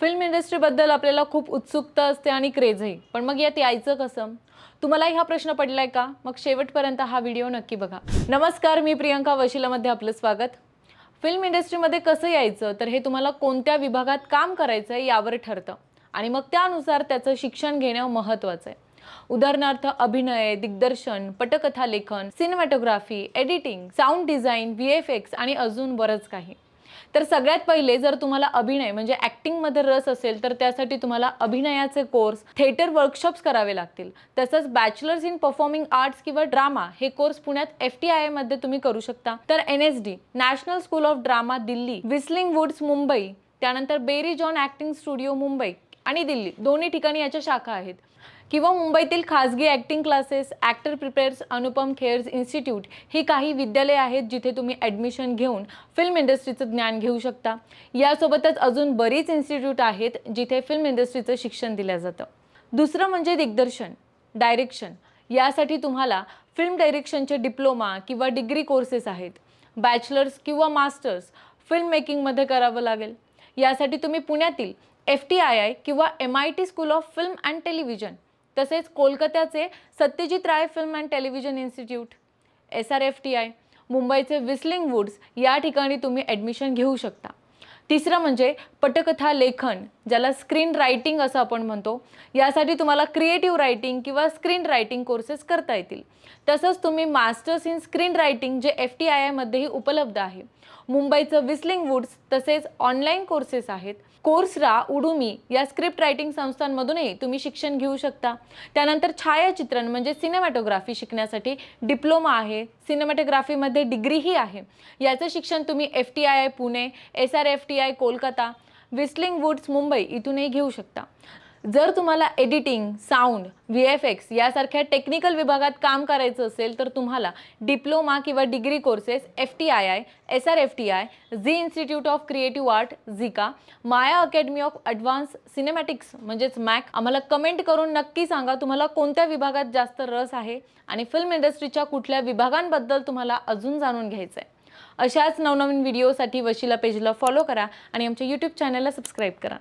Film इंडस्ट्रीबद्दल आपल्याला खूप उत्सुकता असते आणि क्रेझही पण मग यात यायचं कसं? तुम्हाला हा प्रश्न पडलाय का? मग शेवटपर्यंत हा व्हिडिओ नक्की बघा. नमस्कार मी प्रियंका वशिलामध्ये आपलं स्वागत. फिल्म इंडस्ट्रीमध्ये कसं यायचं? तर हे तुम्हाला कोणत्या विभागात काम करायचं आहे यावर ठरतं. आणि मग त्यानुसार त्याचं शिक्षण घेणं महत्त्वाचं आहे. उदाहरणार्थ अभिनय दिग्दर्शन पटकथा लेखन cinematography editing sound design V F X आणि अजून बरंच काही. तर सगळ्यात पहिले जर तुम्हाला अभिनय म्हणजे ॲक्टिंगमध्ये रस असेल तर त्यासाठी तुम्हाला अभिनयाचे कोर्स थिएटर वर्कशॉप्स करावे लागतील. तसंच बॅचलर्स इन परफॉर्मिंग आर्ट्स किंवा ड्रामा हे कोर्स पुण्यात एफ टी आयमध्ये तुम्ही करू शकता. तर N S D national school of drama Delhi whistling woods Mumbai त्यानंतर Barry John acting studio Mumbai. आणि दिल्ली. दोन्ही ठिकाणी याच्या शाखा आहेत. किंवा मुंबईतील खाजगी acting classes actor prepares Anupam Kher's institute ही काही विद्यालये आहेत जिथे तुम्ही ॲडमिशन घेऊन फिल्म इंडस्ट्रीचं ज्ञान घेऊ शकता. यासोबतच अजून बरीच इन्स्टिट्यूट आहेत जिथे फिल्म इंडस्ट्रीचं शिक्षण दिलं जातं. दुसरं म्हणजे दिग्दर्शन डायरेक्शन यासाठी तुम्हाला फिल्म डायरेक्शनचे डिप्लोमा किंवा डिग्री कोर्सेस आहेत. बॅचलर्स किंवा मास्टर्स फिल्म मेकिंगमध्ये करावं लागेल. यासाठी तुम्ही पुण्यातील एफ टी आय आय किंवा M I T school of film and television तसेच कोलकात्याचे Satyajit Ray film and television institute S R F T I मुंबईचे विस्लिंग वुड्स या ठिकाणी तुम्ही ॲडमिशन घेऊ शकता. तिसरं म्हणजे पटकथा लेखन ज्याला स्क्रीन रायटिंग असं आपण म्हणतो यासाठी तुम्हाला क्रिएटिव्ह रायटिंग किंवा स्क्रीन रायटिंग कोर्सेस करता येतील. तसंच तुम्ही मास्टर्स इन स्क्रीन रायटिंग जे एफ टी आय आयमध्येही उपलब्ध आहे. मुंबईचं विस्लिंग वुड्स तसेच ऑनलाईन कोर्सेस आहेत. कोर्सरा उडुमी या स्क्रिप्ट रायटिंग संस्थांमधूनही तुम्ही शिक्षण घेऊ शकता. त्यानंतर छायाचित्रण म्हणजे सिनेमॅटोग्राफी शिकण्यासाठी डिप्लोमा आहे. सिनेमॅटोग्राफीमध्ये डिग्रीही आहे. याचं शिक्षण तुम्ही F T I I Pune S R F T I Kolkata whistling woods Mumbai इथूनही घेऊ शकता. जर तुम्हाला editing sound V F x यासारख्या टेक्निकल विभागात काम करायचं असेल तर तुम्हाला डिप्लोमा किंवा degree courses F T I I S R F T I Zee institute of creative art झिका Maya academy of advance cinematics म्हणजेच मॅक आम्हाला कमेंट करून नक्की सांगा तुम्हाला कोणत्या विभागात जास्त रस आहे आणि फिल्म इंडस्ट्रीच्या कुठल्या विभागांबद्दल तुम्हाला अजून जाणून घ्यायचं आहे अशाच नवनवीन व्हिडिओसाठी वशिला पेजला फॉलो करा आणि आमच्या यूट्यूब चॅनलला सबस्क्राईब करा.